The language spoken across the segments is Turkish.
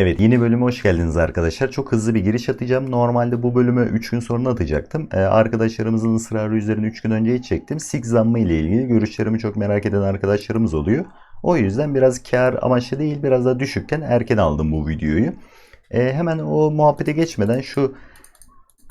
Evet yeni bölüme hoş geldiniz arkadaşlar. Çok hızlı bir giriş atacağım. Normalde bu bölümü 3 gün sonra atacaktım. Ee, arkadaşlarımızın ısrarı üzerine 3 gün önce çektim. Sig zammı ile ilgili görüşlerimi çok merak eden arkadaşlarımız oluyor. O yüzden biraz kar amaçlı değil biraz daha düşükken erken aldım bu videoyu. Ee, hemen o muhabbete geçmeden şu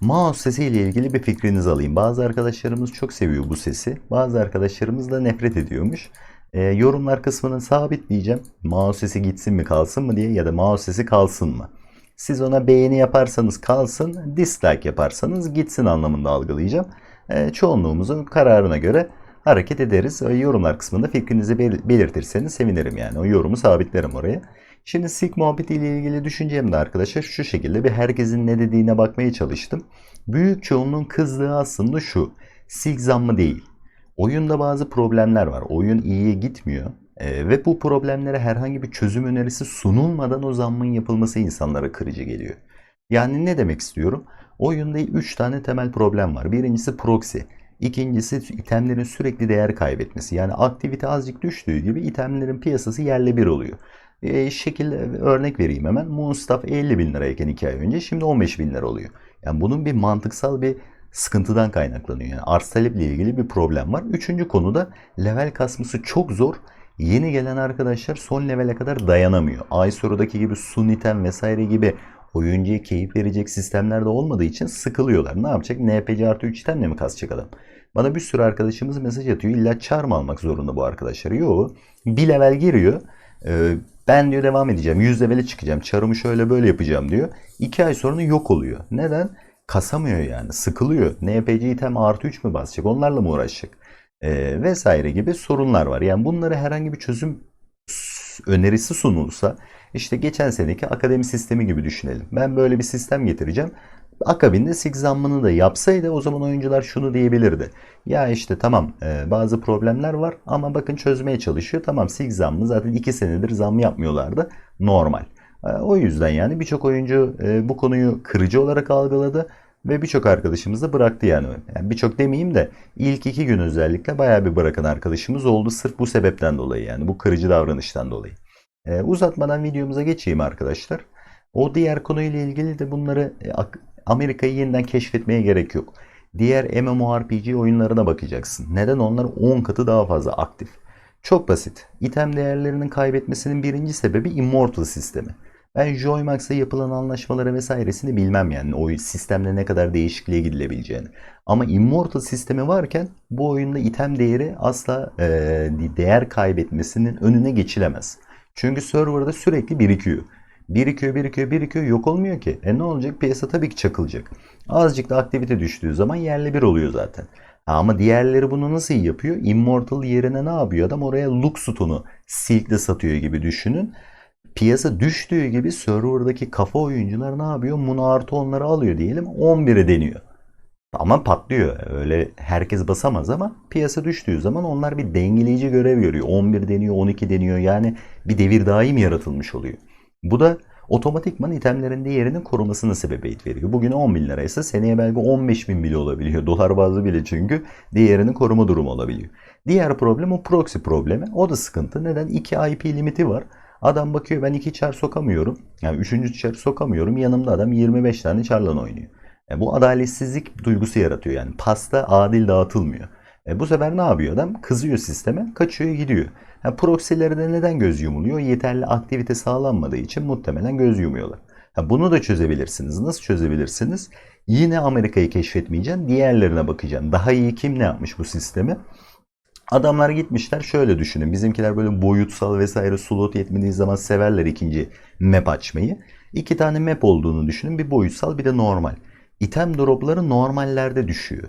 mouse sesi ile ilgili bir fikrinizi alayım. Bazı arkadaşlarımız çok seviyor bu sesi. Bazı arkadaşlarımız da nefret ediyormuş. E, yorumlar kısmını sabitleyeceğim. Mouse sesi gitsin mi kalsın mı diye ya da mouse sesi kalsın mı? Siz ona beğeni yaparsanız kalsın, dislike yaparsanız gitsin anlamında algılayacağım. E, çoğunluğumuzun kararına göre hareket ederiz. O yorumlar kısmında fikrinizi bel- belirtirseniz sevinirim yani. O yorumu sabitlerim oraya. Şimdi SIG muhabbeti ile ilgili düşüncem de arkadaşlar şu şekilde bir herkesin ne dediğine bakmaya çalıştım. Büyük çoğunluğun kızdığı aslında şu. SIG zammı değil. Oyunda bazı problemler var. Oyun iyiye gitmiyor. Ee, ve bu problemlere herhangi bir çözüm önerisi sunulmadan o zammın yapılması insanlara kırıcı geliyor. Yani ne demek istiyorum? Oyunda 3 tane temel problem var. Birincisi proxy. İkincisi itemlerin sürekli değer kaybetmesi. Yani aktivite azıcık düştüğü gibi itemlerin piyasası yerle bir oluyor. E, şekil örnek vereyim hemen. Moonstaff 50 bin lirayken 2 ay önce şimdi 15 bin lira oluyor. Yani bunun bir mantıksal bir sıkıntıdan kaynaklanıyor. Yani arz taleple ilgili bir problem var. Üçüncü konuda level kasması çok zor. Yeni gelen arkadaşlar son levele kadar dayanamıyor. Ay sorudaki gibi sun item vesaire gibi oyuncuya keyif verecek sistemlerde olmadığı için sıkılıyorlar. Ne yapacak? NPC artı 3 itemle mi kasacak adam? Bana bir sürü arkadaşımız mesaj atıyor. İlla çar mı almak zorunda bu arkadaşlar? Yok. Bir level giriyor. Ee, ben diyor devam edeceğim. 100 levele çıkacağım. Çarımı şöyle böyle yapacağım diyor. 2 ay sonra yok oluyor. Neden? Kasamıyor yani. Sıkılıyor. NPC item artı 3 mü basacak? Onlarla mı uğraşacak? Ee, vesaire gibi sorunlar var. Yani bunları herhangi bir çözüm önerisi sunulsa işte geçen seneki akademi sistemi gibi düşünelim. Ben böyle bir sistem getireceğim. Akabinde sig zammını da yapsaydı o zaman oyuncular şunu diyebilirdi. Ya işte tamam e, bazı problemler var ama bakın çözmeye çalışıyor. Tamam sig zammı zaten 2 senedir zam yapmıyorlardı. Normal. E, o yüzden yani birçok oyuncu e, bu konuyu kırıcı olarak algıladı ve birçok arkadaşımız da bıraktı yani. yani birçok demeyeyim de ilk iki gün özellikle bayağı bir bırakan arkadaşımız oldu sırf bu sebepten dolayı yani bu kırıcı davranıştan dolayı. E, uzatmadan videomuza geçeyim arkadaşlar. O diğer konuyla ilgili de bunları e, Amerika'yı yeniden keşfetmeye gerek yok. Diğer MMORPG oyunlarına bakacaksın. Neden onlar 10 katı daha fazla aktif? Çok basit. İtem değerlerinin kaybetmesinin birinci sebebi Immortal sistemi. Ben Joymax'a yapılan anlaşmaları vesairesini bilmem yani o sistemle ne kadar değişikliğe gidilebileceğini. Ama Immortal sistemi varken bu oyunda item değeri asla e, değer kaybetmesinin önüne geçilemez. Çünkü serverda sürekli birikiyor. Birikiyor, birikiyor, birikiyor. Yok olmuyor ki. E ne olacak? Piyasa tabii ki çakılacak. Azıcık da aktivite düştüğü zaman yerle bir oluyor zaten. Ama diğerleri bunu nasıl yapıyor? Immortal yerine ne yapıyor adam? Oraya Luxut'unu Silk'le satıyor gibi düşünün. Piyasa düştüğü gibi serverdaki kafa oyuncular ne yapıyor? Muna artı onları alıyor diyelim 11'e deniyor. Ama patlıyor. Öyle herkes basamaz ama piyasa düştüğü zaman onlar bir dengeleyici görev görüyor. 11 deniyor, 12 deniyor. Yani bir devir daim yaratılmış oluyor. Bu da otomatikman itemlerin değerinin korumasına sebebiyet veriyor. Bugün 10 bin liraysa seneye belki 15 bin bile olabiliyor. Dolar bazlı bile çünkü değerini koruma durumu olabiliyor. Diğer problem o proxy problemi. O da sıkıntı. Neden? 2 IP limiti var. Adam bakıyor ben 2 çar sokamıyorum. Yani 3. çar sokamıyorum. Yanımda adam 25 tane çarla oynuyor. E bu adaletsizlik duygusu yaratıyor yani. Pasta adil dağıtılmıyor. E bu sefer ne yapıyor adam? Kızıyor sisteme, kaçıyor gidiyor. Ha, proxylerde neden göz yumuluyor? Yeterli aktivite sağlanmadığı için muhtemelen göz yumuyorlar. Ha, bunu da çözebilirsiniz. Nasıl çözebilirsiniz? Yine Amerika'yı keşfetmeyeceksin. Diğerlerine bakacaksın. Daha iyi kim ne yapmış bu sistemi? Adamlar gitmişler şöyle düşünün. Bizimkiler böyle boyutsal vesaire slot yetmediği zaman severler ikinci map açmayı. İki tane map olduğunu düşünün. Bir boyutsal bir de normal. İtem dropları normallerde düşüyor.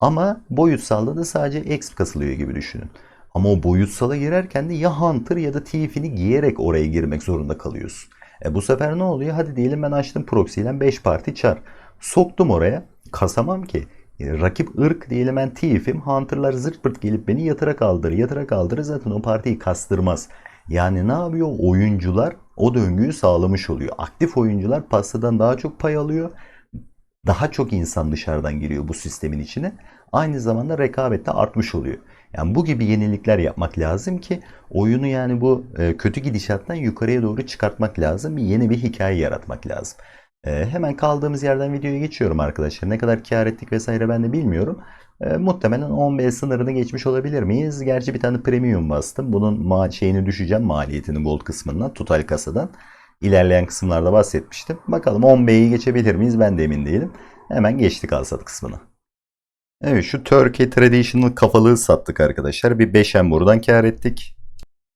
Ama boyutsalda da sadece exp kasılıyor gibi düşünün. Ama o boyutsala girerken de ya Hunter ya da Tief'ini giyerek oraya girmek zorunda kalıyorsun. E bu sefer ne oluyor? Hadi diyelim ben açtım proxy ile 5 parti çar. Soktum oraya. Kasamam ki. E, rakip ırk diyelim ben Tief'im. Hunter'lar zırt pırt gelip beni yatıra kaldırır. Yatıra kaldırır zaten o partiyi kastırmaz. Yani ne yapıyor? Oyuncular o döngüyü sağlamış oluyor. Aktif oyuncular pastadan daha çok pay alıyor. Daha çok insan dışarıdan giriyor bu sistemin içine. Aynı zamanda rekabet de artmış oluyor. Yani bu gibi yenilikler yapmak lazım ki oyunu yani bu e, kötü gidişattan yukarıya doğru çıkartmak lazım. Yeni bir hikaye yaratmak lazım. E, hemen kaldığımız yerden videoya geçiyorum arkadaşlar. Ne kadar kar ettik vesaire ben de bilmiyorum. E, muhtemelen 10B sınırını geçmiş olabilir miyiz? Gerçi bir tane premium bastım. Bunun ma şeyini düşeceğim maliyetini gold kısmından, total kasadan. İlerleyen kısımlarda bahsetmiştim. Bakalım 10B'yi geçebilir miyiz? Ben de emin değilim. Hemen geçtik alsat kısmına. Evet şu Turkey Traditional kafalığı sattık arkadaşlar. Bir 5M buradan kar ettik.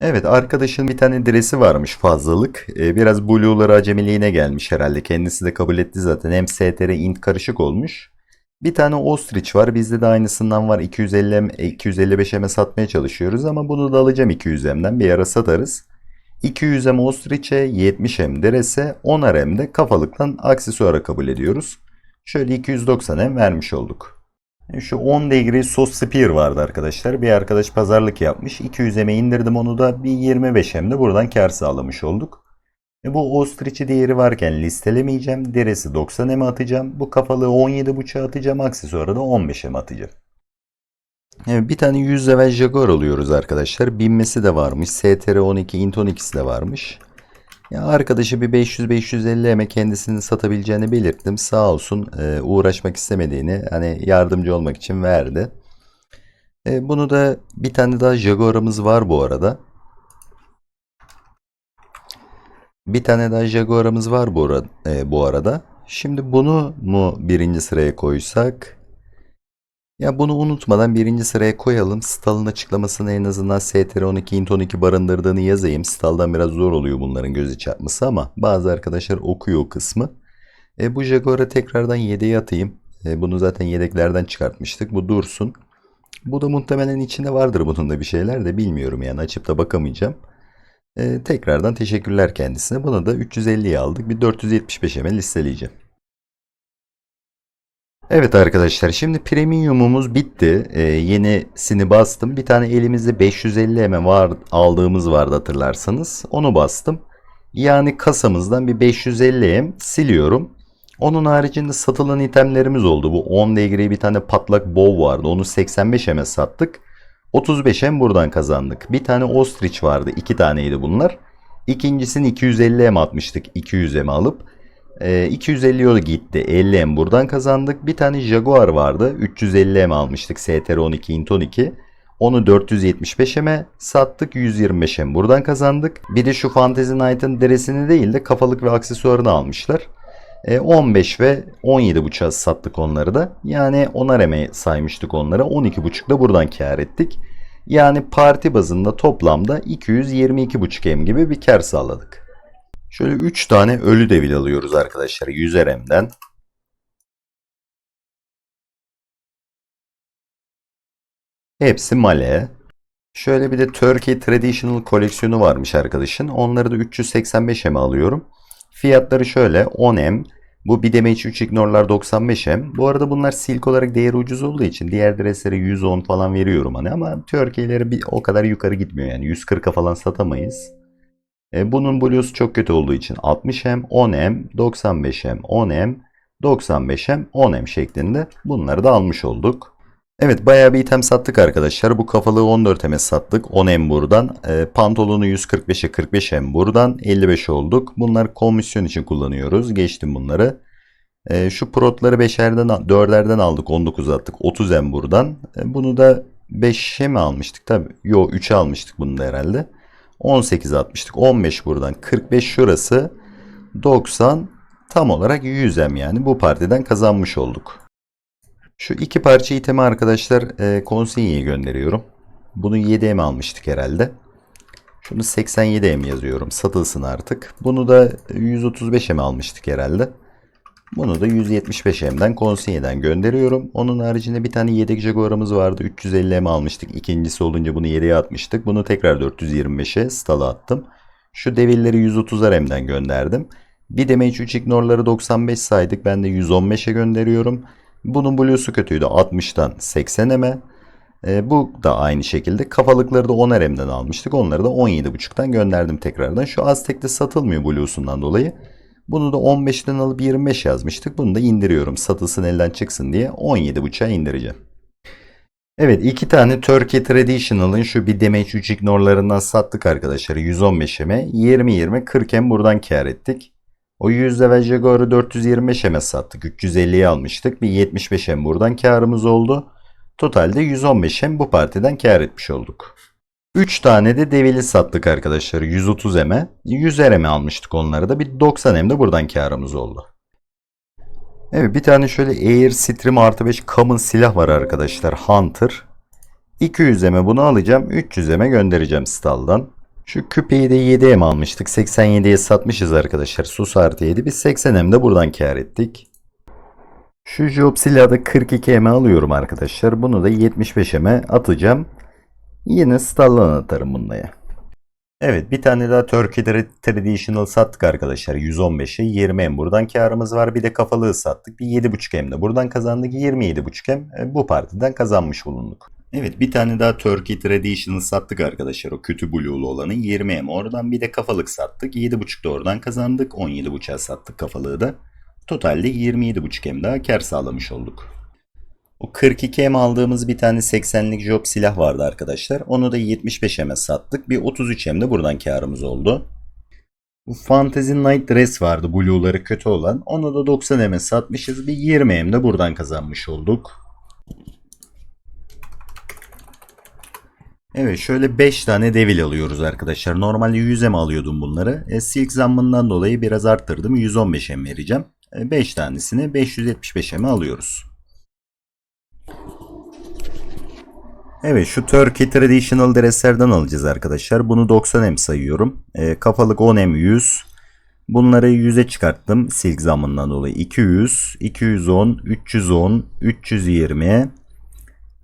Evet arkadaşın bir tane dresi varmış fazlalık. Ee, biraz Blue'ları acemiliğine gelmiş herhalde. Kendisi de kabul etti zaten. Hem STR int karışık olmuş. Bir tane Ostrich var. Bizde de aynısından var. 250 M, 255M'e satmaya çalışıyoruz ama bunu da alacağım 200M'den. Bir ara satarız. 200M Ostrich'e 70M Dres'e 10'ar M'de kafalıktan aksesuara kabul ediyoruz. Şöyle 290M vermiş olduk. Şu 10 degree sos spear vardı arkadaşlar. Bir arkadaş pazarlık yapmış. 200M'e indirdim onu da bir 25M'de buradan kar sağlamış olduk. E bu ostrich'i değeri varken listelemeyeceğim. Deresi 90M'e atacağım. Bu kafalığı 17.5'a atacağım. Aksesuarı da 15M'e atacağım. Evet, bir tane 100 level Jaguar alıyoruz arkadaşlar. Binmesi de varmış. STR 12 Int 12'si de varmış. Ya arkadaşı bir 500-550 eme kendisini satabileceğini belirttim. Sağ olsun e, uğraşmak istemediğini hani yardımcı olmak için verdi. E, bunu da bir tane daha Jaguar'ımız var bu arada. Bir tane daha Jaguar'ımız var bu, e, bu arada. Şimdi bunu mu birinci sıraya koysak? Ya bunu unutmadan birinci sıraya koyalım. Stal'ın açıklamasını en azından STR12 Int 12 barındırdığını yazayım. Stal'dan biraz zor oluyor bunların göze çarpması ama bazı arkadaşlar okuyor o kısmı. E, bu Jaguar'a tekrardan yedeğe atayım. E, bunu zaten yedeklerden çıkartmıştık. Bu dursun. Bu da muhtemelen içinde vardır bunun da bir şeyler de bilmiyorum yani açıp da bakamayacağım. E, tekrardan teşekkürler kendisine. Bunu da 350'ye aldık. Bir 475'e listeleyeceğim. Evet arkadaşlar şimdi premiumumuz bitti. Ee, yenisini bastım. Bir tane elimizde 550 mm var, aldığımız vardı hatırlarsanız. Onu bastım. Yani kasamızdan bir 550 m siliyorum. Onun haricinde satılan itemlerimiz oldu. Bu 10 degree bir tane patlak bow vardı. Onu 85 m'e sattık. 35 m buradan kazandık. Bir tane ostrich vardı. iki taneydi bunlar. İkincisini 250 m atmıştık. 200 m alıp. E, 250 yolu gitti. 50 M buradan kazandık. Bir tane Jaguar vardı. 350 M almıştık. STR 12 Int 12. Onu 475 M'e sattık. 125 M buradan kazandık. Bir de şu Fantasy Knight'ın deresini değil de kafalık ve aksesuarını almışlar. E, 15 ve 17.5'a sattık onları da. Yani 10'ar M'e saymıştık onlara. 12.5 da buradan kar ettik. Yani parti bazında toplamda 222.5 M gibi bir kar sağladık. Şöyle 3 tane ölü devil alıyoruz arkadaşlar 100 RM'den. Hepsi male. Şöyle bir de Turkey Traditional koleksiyonu varmış arkadaşın. Onları da 385 M alıyorum. Fiyatları şöyle 10 M. Bu bir damage 3 ignore'lar 95 M. Bu arada bunlar silk olarak değeri ucuz olduğu için diğer dreslere 110 falan veriyorum hani ama Turkey'leri bir o kadar yukarı gitmiyor yani 140'a falan satamayız. E, bunun blue'su çok kötü olduğu için 60M, 10M, 95M, 10M, 95M, 10M şeklinde bunları da almış olduk. Evet bayağı bir item sattık arkadaşlar. Bu kafalığı 14M'e sattık. 10M buradan. E, pantolonu 145'e 45M buradan. 55 olduk. Bunlar komisyon için kullanıyoruz. Geçtim bunları. E, şu protları 5'erden 4'lerden aldık. 19 attık. 30M buradan. E, bunu da 5'e mi almıştık? Tabii. Yo 3'e almıştık bunu da herhalde. 18 atmıştık. 15 buradan. 45 şurası. 90 tam olarak 100M yani. Bu partiden kazanmış olduk. Şu iki parça itemi arkadaşlar e, konsinyeye gönderiyorum. Bunu 7M almıştık herhalde. Şunu 87M yazıyorum. Satılsın artık. Bunu da 135M almıştık herhalde. Bunu da 175M'den konsinyeden gönderiyorum. Onun haricinde bir tane yedek Jaguar'ımız vardı. 350M almıştık. İkincisi olunca bunu yedeğe atmıştık. Bunu tekrar 425'e stala attım. Şu devilleri 130'ar gönderdim. Bir damage 3 ignore'ları 95 saydık. Ben de 115'e gönderiyorum. Bunun blue'su kötüydü. 60'tan 80M'e. E, bu da aynı şekilde. Kafalıkları da 10 RM'den almıştık. Onları da 17.5'tan gönderdim tekrardan. Şu Aztek'te satılmıyor blue'sundan dolayı. Bunu da 15'ten alıp 25 yazmıştık. Bunu da indiriyorum. Satılsın elden çıksın diye 17.5'a indireceğim. Evet iki tane Turkey Traditional'ın şu bir damage 3 ignore'larından sattık arkadaşlar 115'eme 20-20 40'em buradan kar ettik. O 100 level Jaguar'ı 425'eme sattık 350'ye almıştık bir 75'em buradan karımız oldu. Totalde 115'em bu partiden kar etmiş olduk. 3 tane de devili sattık arkadaşlar 130 eme 100 eme almıştık onları da bir 90 em de buradan karımız oldu. Evet bir tane şöyle Air Stream artı 5 common silah var arkadaşlar. Hunter. 200 eme bunu alacağım. 300 eme göndereceğim staldan. Şu küpeyi de 7 em almıştık. 87'ye satmışız arkadaşlar. Sus artı 7. Biz 80 em de buradan kar ettik. Şu job silahı da 42 eme alıyorum arkadaşlar. Bunu da 75 eme atacağım. Yine staldan atarım bununla. Evet bir tane daha Turkey Traditional sattık arkadaşlar. 115'e 20 em buradan karımız var. Bir de kafalığı sattık. Bir 7.5 em de buradan kazandık. 27.5 em e, bu partiden kazanmış bulunduk. Evet bir tane daha Turkey Traditional sattık arkadaşlar. O kötü blue'lu olanı. 20 em oradan bir de kafalık sattık. 7.5 da oradan kazandık. 17.5'a sattık kafalığı da. Totalde 27.5 em daha kar sağlamış olduk. O 42M aldığımız bir tane 80'lik job silah vardı arkadaşlar. Onu da 75M'e sattık. Bir 33M de buradan karımız oldu. Bu Fantasy Night Dress vardı blue'ları kötü olan. Onu da 90M'e satmışız. Bir 20M de buradan kazanmış olduk. Evet şöyle 5 tane devil alıyoruz arkadaşlar. Normalde 100M alıyordum bunları. E, silk zammından dolayı biraz arttırdım. 115M vereceğim. 5 tanesini 575M'e alıyoruz. Evet şu Turkey Traditional Dress'lerden alacağız arkadaşlar. Bunu 90M sayıyorum. E, kafalık 10M 100. Bunları 100'e çıkarttım silk zammından dolayı. 200, 210, 310, 320.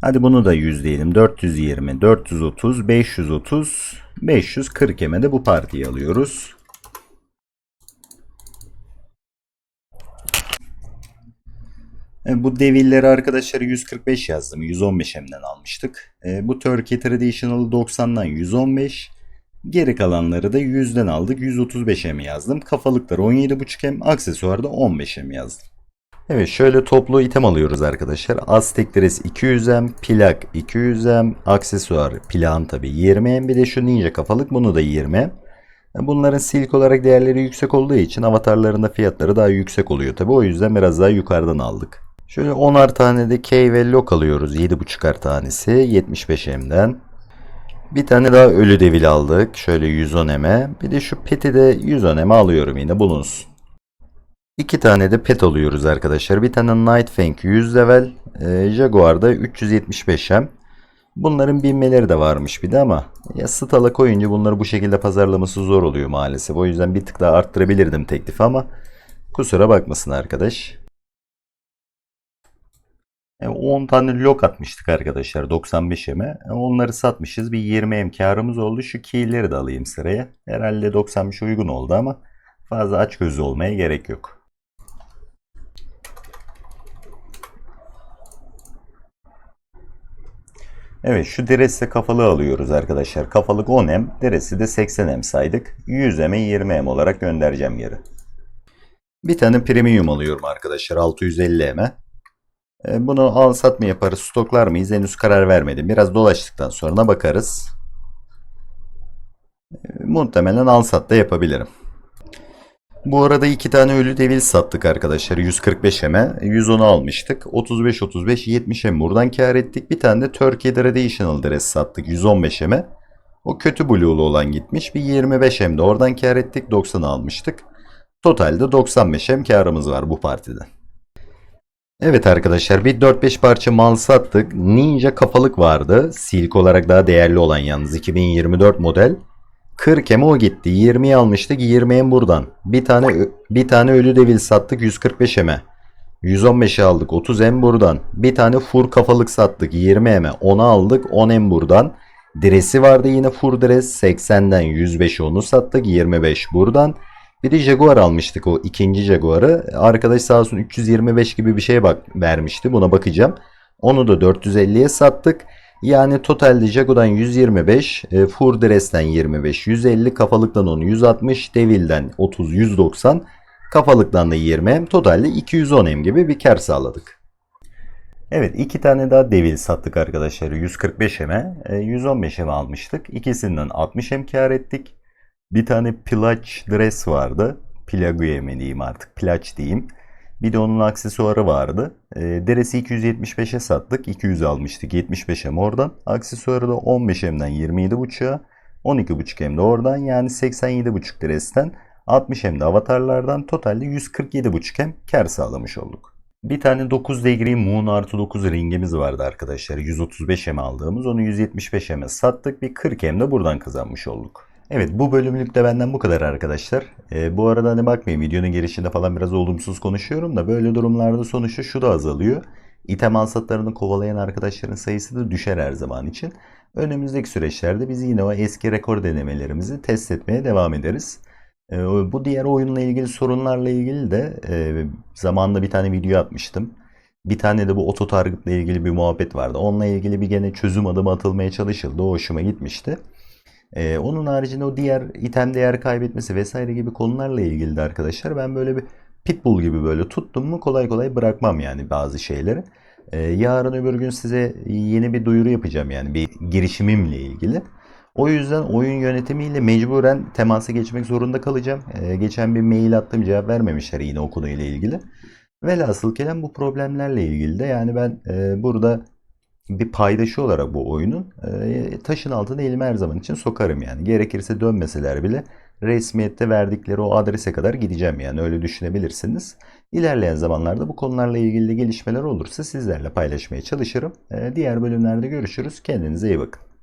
Hadi bunu da 100 diyelim. 420, 430, 530, 540 eme de bu partiyi alıyoruz. Bu devilleri arkadaşlar 145 yazdım. 115 emden almıştık. E, bu Turkey Traditional 90'dan 115. Geri kalanları da 100'den aldık. 135 em yazdım. Kafalıkları 17.5 em. Aksesuarda 15 em yazdım. Evet şöyle toplu item alıyoruz arkadaşlar. Aztek Dress 200M, plak 200M, aksesuar plağın tabi 20M bir de şu ninja kafalık bunu da 20M. Bunların silk olarak değerleri yüksek olduğu için avatarlarında fiyatları daha yüksek oluyor tabi o yüzden biraz daha yukarıdan aldık. Şöyle 10'ar tane de K ve Lock alıyoruz 7.5'ar tanesi 75M'den. Bir tane daha ölü devil aldık şöyle 110M'e bir de şu peti de 110M'e alıyorum yine bulunsun. İki tane de pet alıyoruz arkadaşlar. Bir tane Night Fang 100 level. E, Jaguar'da 375M. Bunların binmeleri de varmış bir de ama ya stala koyunca bunları bu şekilde pazarlaması zor oluyor maalesef. O yüzden bir tık daha arttırabilirdim teklifi ama kusura bakmasın arkadaş. E, 10 tane lock atmıştık arkadaşlar 95M'e. E, onları satmışız. Bir 20M karımız oldu. Şu keyleri de alayım sıraya. Herhalde 95 uygun oldu ama fazla aç gözlü olmaya gerek yok. Evet şu deresi kafalı alıyoruz arkadaşlar. Kafalık 10M, deresi de 80M saydık. 100M'e 20M olarak göndereceğim geri. Bir tane premium alıyorum arkadaşlar 650M'e. E, bunu al sat mı yaparız, stoklar mıyız henüz karar vermedim. Biraz dolaştıktan sonra bakarız. E, muhtemelen al sat da yapabilirim. Bu arada iki tane ölü devil sattık arkadaşlar. 145 eme. 110'u almıştık. 35-35 70 em buradan kar ettik. Bir tane de Turkey Traditional Dress sattık. 115 eme. O kötü blue'lu olan gitmiş. Bir 25 em de oradan kar ettik. 90'ı almıştık. Totalde 95 em karımız var bu partiden. Evet arkadaşlar bir 4-5 parça mal sattık. Ninja kafalık vardı. Silk olarak daha değerli olan yalnız 2024 model. 40 eme o gitti. 20'yi almıştık. 20 em buradan. Bir tane bir tane ölü devil sattık 145 eme. 115'i aldık. 30 em buradan. Bir tane fur kafalık sattık 20 eme. 10'u aldık. 10 em buradan. Diresi vardı yine fur dres 80'den 105 onu sattık. 25 buradan. Bir de Jaguar almıştık o ikinci Jaguar'ı. Arkadaş sağ olsun 325 gibi bir şey bak vermişti. Buna bakacağım. Onu da 450'ye sattık. Yani totalde Jago'dan 125, e, Furdres'ten 25, 150, kafalıktan 10, 160, Devil'den 30, 190, kafalıktan da 20 totalde 210 M gibi bir kar sağladık. Evet iki tane daha devil sattık arkadaşlar 145 M'e. E, 115 M almıştık. İkisinden 60 M kar ettik. Bir tane plaç dress vardı. Plaguye mi diyeyim artık plaç diyeyim. Bir de onun aksesuarı vardı. E, deresi 275'e sattık. 200 almıştık 75 M oradan. Aksesuarı da 15 M'den 27.5'a. 12.5 M de oradan yani 87.5 dresten 60 M de avatarlardan totalde 147.5 M kar sağlamış olduk. Bir tane 9 degree Moon artı 9 ringimiz vardı arkadaşlar. 135 M aldığımız. Onu 175 M'e sattık. Bir 40 M de buradan kazanmış olduk. Evet bu bölümlük de benden bu kadar arkadaşlar. Ee, bu arada hani bakmayın videonun girişinde falan biraz olumsuz konuşuyorum da böyle durumlarda sonuçta şu da azalıyor. İtem alsatlarını kovalayan arkadaşların sayısı da düşer her zaman için. Önümüzdeki süreçlerde biz yine o eski rekor denemelerimizi test etmeye devam ederiz. Ee, bu diğer oyunla ilgili sorunlarla ilgili de e, zamanında bir tane video atmıştım. Bir tane de bu auto target'la ilgili bir muhabbet vardı. Onunla ilgili bir gene çözüm adımı atılmaya çalışıldı. O hoşuma gitmişti. Ee, onun haricinde o diğer item değer kaybetmesi vesaire gibi konularla ilgili de arkadaşlar ben böyle bir pitbull gibi böyle tuttum mu kolay kolay bırakmam yani bazı şeyleri. Ee, yarın öbür gün size yeni bir duyuru yapacağım yani bir girişimimle ilgili. O yüzden oyun yönetimiyle mecburen temasa geçmek zorunda kalacağım. Ee, geçen bir mail attım cevap vermemişler yine o konuyla ilgili. Velhasıl kelam bu problemlerle ilgili de yani ben e, burada bir paydaşı olarak bu oyunun e, taşın altına elimi her zaman için sokarım yani. Gerekirse dönmeseler bile resmiyette verdikleri o adrese kadar gideceğim yani öyle düşünebilirsiniz. İlerleyen zamanlarda bu konularla ilgili gelişmeler olursa sizlerle paylaşmaya çalışırım. E, diğer bölümlerde görüşürüz. Kendinize iyi bakın.